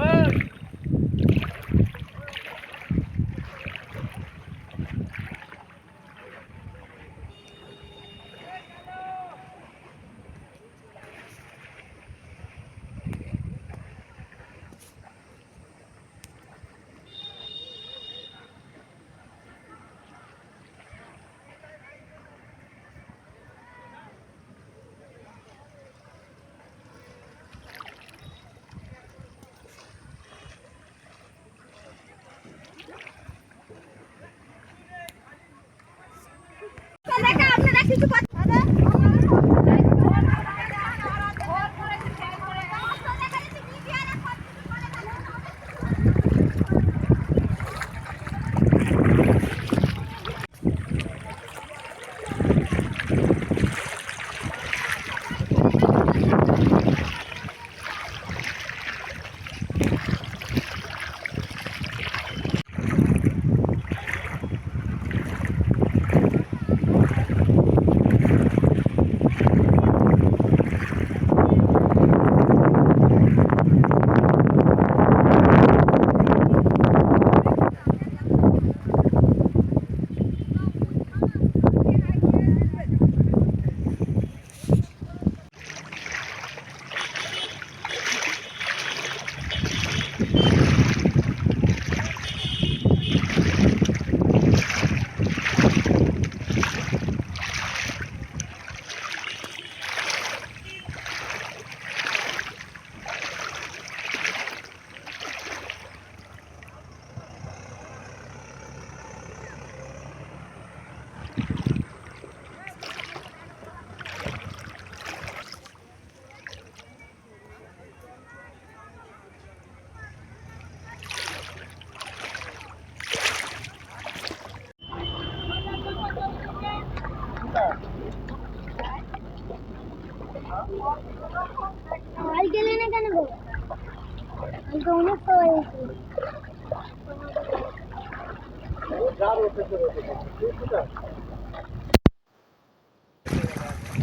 আপনারা the black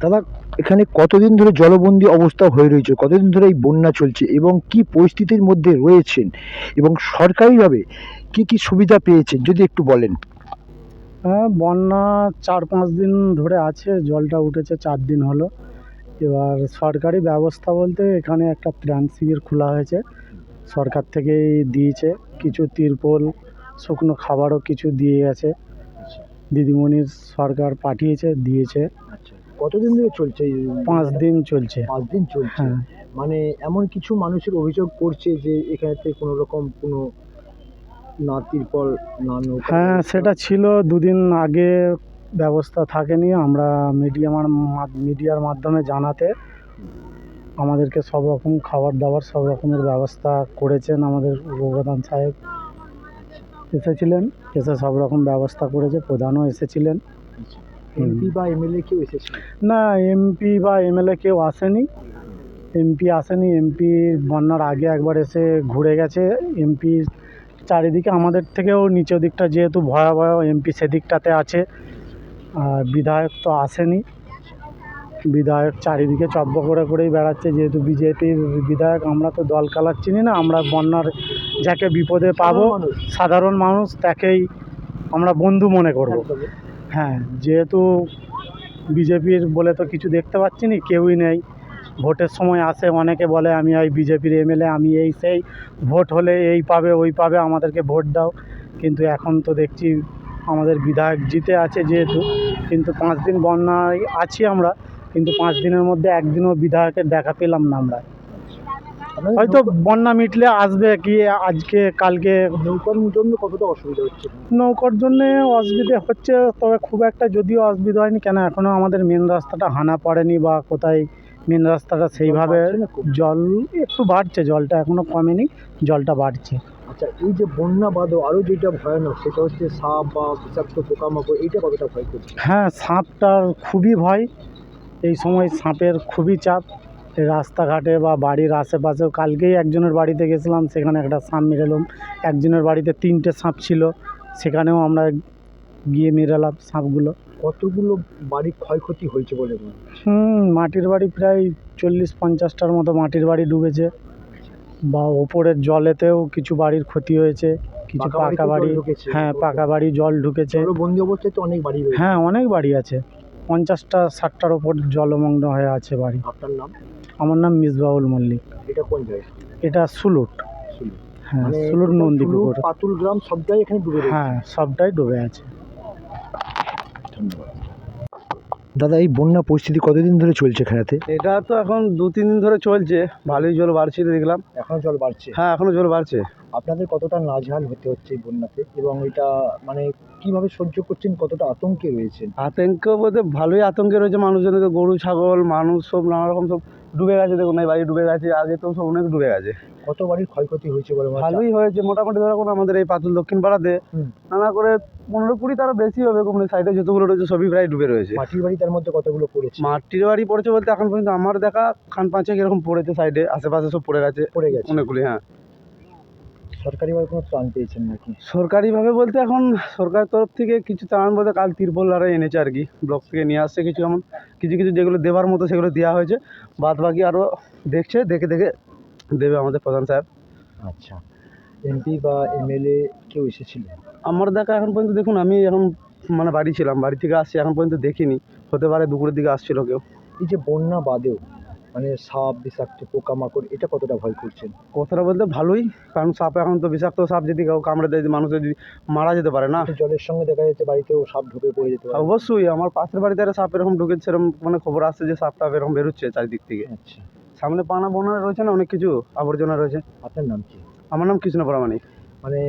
দাদা এখানে কতদিন ধরে জলবন্দী অবস্থা হয়ে রয়েছে? কতদিন ধরে এই বন্যা চলছে? এবং কি পরিস্থিতির মধ্যে রয়েছেন? এবং সরকারিভাবে কি কি সুবিধা পেয়েছেন? যদি একটু বলেন। হ্যাঁ বন্যা চার পাঁচ দিন ধরে আছে জলটা উঠেছে চার দিন হলো। এবার সরকারি ব্যবস্থা বলতে এখানে একটা ত্রাণ শিবির খোলা হয়েছে। সরকার থেকেই দিয়েছে। কিছু তিরপল শুকনো খাবারও কিছু দিয়ে গেছে। দিদিমণির সরকার পাঠিয়েছে দিয়েছে। আচ্ছা। কতদিন ধরে চলছে এই পাঁচ দিন চলছে। পাঁচ দিন চলছে। হ্যাঁ। মানে এমন কিছু মানুষের অভিযোগ করছে যে এখানেতে কোনো রকম কোনো না তিরপল না নৌকা হ্যাঁ সেটা ছিল দুদিন আগে ব্যবস্থা থাকেনি। আমরা মিডিয়ামার মিডিয়ার মাধ্যমে জানাতে আমাদেরকে সব রকম খাবার দাবার সব রকমের ব্যবস্থা করেছেন আমাদের উপপ্রধান সাহেব। এসেছিলেন এসে সব রকম ব্যবস্থা করেছে প্রধানও এসেছিলেন। এমপি বা এমএলএ কেউ এসেছে না এমপি বা এমএলএ কেউ আসেনি। এমপি আসেনি এমপি বন্যার আগে একবার এসে ঘুরে গেছে। এমপি চারিদিকে আমাদের থেকেও নিচের দিকটা যেহেতু ভয়াবহ এমপি সেদিকটাতে আছে। আর বিধায়ক তো আসেনি। বিধায়ক চারিদিকে চব্য করে করেই বেড়াচ্ছে যেহেতু বিজেপির বিধায়ক। আমরা তো দল কালার চিনি না আমরা বন্যার যাকে বিপদে পাবো সাধারণ মানুষ। তাকেই আমরা বন্ধু মনে করব। হ্যাঁ যেহেতু বিজেপির বলে তো কিছু দেখতে পাচ্ছি না কেউই নেই। ভোটের সময় আসে, অনেকে বলে, আমি এই বিজেপির এমএলএ, আমি এই সেই। ভোট হলে এই পাবে, ওই পাবে, আমাদেরকে ভোট দাও। কিন্তু এখন তো দেখছি আমাদের বিধায়ক জিতে আছে যেহেতু। কিন্তু পাঁচ দিন বন্যায় আছি আমরা, কিন্তু পাঁচ দিনের মধ্যে একদিনও বিধায়কের দেখা পেলাম না আমরা। হয়তো বন্যা মিটলে আসবে কি আজকে কালকে? নৌকার জন্য কতটা অসুবিধা হচ্ছে? নৌকার জন্যে অসুবিধে হচ্ছে তবে খুব একটা যদিও অসুবিধা হয়নি কেন এখনও আমাদের মেন রাস্তাটা হানা পড়েনি বা কোথায় মেন রাস্তাটা সেইভাবে? জল একটু বাড়ছে জলটা এখনও কমেনি জলটা বাড়ছে। আচ্ছা এই যে বন্যা বাদও আরও যেটা ভয়ানক সেটা হচ্ছে সাপ বা বিষাক্ত পোকামাকড় এইটা কতটা ভয় করছে? হ্যাঁ সাপটার খুবই ভয় এই সময় সাপের খুবই চাপ। রাস্তাঘাটে বা বাড়ির আশেপাশেও কালকেই একজনের বাড়িতে গেছিলাম সেখানে একটা সাপ মেরেলাম একজনের বাড়িতে তিনটে সাপ ছিল সেখানেও আমরা গিয়ে মেরেলাম সাপগুলো। কতগুলো বাড়ির ক্ষয়ক্ষতি হয়েছে বলে মনে হুম মাটির বাড়ি প্রায় চল্লিশ পঞ্চাশটার মতো মাটির বাড়ি ডুবেছে। বা ওপরের জলেতেও কিছু বাড়ির ক্ষতি হয়েছে কিছু পাকা বাড়ি হ্যাঁ পাকা বাড়ি জল ঢুকেছে। জলবন্দি অবস্থায় তো অনেক বাড়ি হ্যাঁ অনেক বাড়ি আছে। পঞ্চাশটা ষাটটার ওপর জলমগ্ন হয়ে আছে বাড়ি। আপনার নাম? আমার নাম মিসবাউল মল্লিক। এটা কোন জায়গা এটা সুলুট। হ্যাঁ মানে সুলুট টোটাল নন্দীপুকুর সুলুর, পাতুল গ্রাম সবটাই এখানে ডুবে হ্যাঁ সবটাই ডুবে আছে। ধন্যবাদ। দাদা এই বন্যা পরিস্থিতি কতদিন ধরে চলছে এখানেতে এটা তো এখন দু তিন দিন ধরে চলছে। ভালোই জল বাড়ছে দেখলাম। এখনও জল বাড়ছে? হ্যাঁ এখনও জল বাড়ছে। আপনাদের কতটা নাজেহাল হতে হচ্ছে এই বন্যাতে? এবং এটা মানে কীভাবে সহ্য করছেন? কতটা আতঙ্কে রয়েছেন? আতঙ্ক বলতে ভালোই আতঙ্কে রয়েছে মানুষজনের। তো গরু ছাগল মানুষ সব নানা রকম সব ডুবে গেছে। দেখুন এই বাড়ি ডুবে গেছে আগে তো সব অনেক ডুবে গেছে। কত বাড়ির ক্ষয়ক্ষতি হয়েছে বলে মনে? ভালোই হয়েছে। মোটামুটি ধরো এখন আমাদের এই পাতুল দক্ষিণ পাড়াতে হুম। নানা করে পনেরো কুড়ি তারও বেশি হবে। কোনো সাইডে যতগুলো রয়েছে সবই প্রায় ডুবে রয়েছে। মাটির বাড়ি তার মধ্যে কতগুলো পড়েছে? মাটির বাড়ি পড়েছে বলতে এখন পর্যন্ত আমার দেখা খান পাঁচেক এরকম পড়েছে সাইডে। আশেপাশে সব পড়ে গেছে। পড়ে গেছে। অনেকগুলি হ্যাঁ। সরকারিভাবে কোনো ত্রাণ পেয়েছেন নাকি? সরকারিভাবে বলতে এখন সরকারের তরফ থেকে কিছু ত্রাণ বলতে কাল তিরপল আরে এনেছে আর কি ব্লক থেকে নিয়ে আসছে কিছু এমন কিছু কিছু যেগুলো দেওয়ার মতো সেগুলো দেওয়া হয়েছে বাদ বাকি আরও দেখছে দেখে দেখে দেবে আমাদের প্রধান সাহেব আচ্ছা এমপি বা এমএলএ কেউ এসেছিল আমার দেখা এখন পর্যন্ত দেখুন আমি এখন মানে বাড়ি ছিলাম বাড়ি থেকে আসছি এখন পর্যন্ত দেখিনি হতে পারে দুপুরের দিকে আসছিল কেউ। এই যে বন্যা বাদেও মানে সাপ বিষাক্ত পোকামাকড় এটা কতটা ভয় করছেন? কথাটা বলতে ভালোই কারণ সাপ এখন তো বিষাক্ত সাপ যদি কাউ কামড়ে দেয় মানুষ যদি মারা যেতে পারে না। জলের সঙ্গে দেখা যাচ্ছে বাড়িতেও সাপ ঢুকে পড়ে যেতে পারে। অবশ্যই আমার পাশের বাড়িতে একটা সাপ এরকম ঢুকেছে সেরকম মানে খবর আসছে যে সাপ টাপ এরকম বেরোচ্ছে চারিদিক থেকে। আচ্ছা। সামনে পানা বোনা রয়েছে না অনেক কিছু আবর্জনা রয়েছে। আপনার নাম কি? আমার নাম কৃষ্ণ প্রামাণিক মানে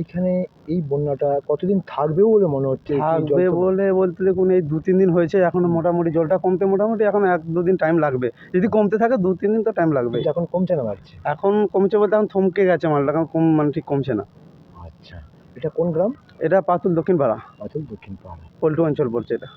এইখানে এই বন্যাটা কতদিন থাকবেও বলে মনে হচ্ছে থাকবে বলে বলতে দেখুন এই দু তিন দিন হয়েছে এখনও মোটামুটি জলটা কমতে মোটামুটি এখন এক দু দিন টাইম লাগবে। যদি কমতে থাকে দু তিন দিন তো টাইম লাগবে। এখন কমছে না বাড়ছে? এখন কমছে বলতে এখন থমকে গেছে মালটা এখন কম মানে ঠিক কমছে না। আচ্ছা এটা কোন গ্রাম? এটা পাতুল দক্ষিণ পাড়া অচল দক্ষিণ পাহাড় পল্টু অঞ্চল পড়ছে এটা।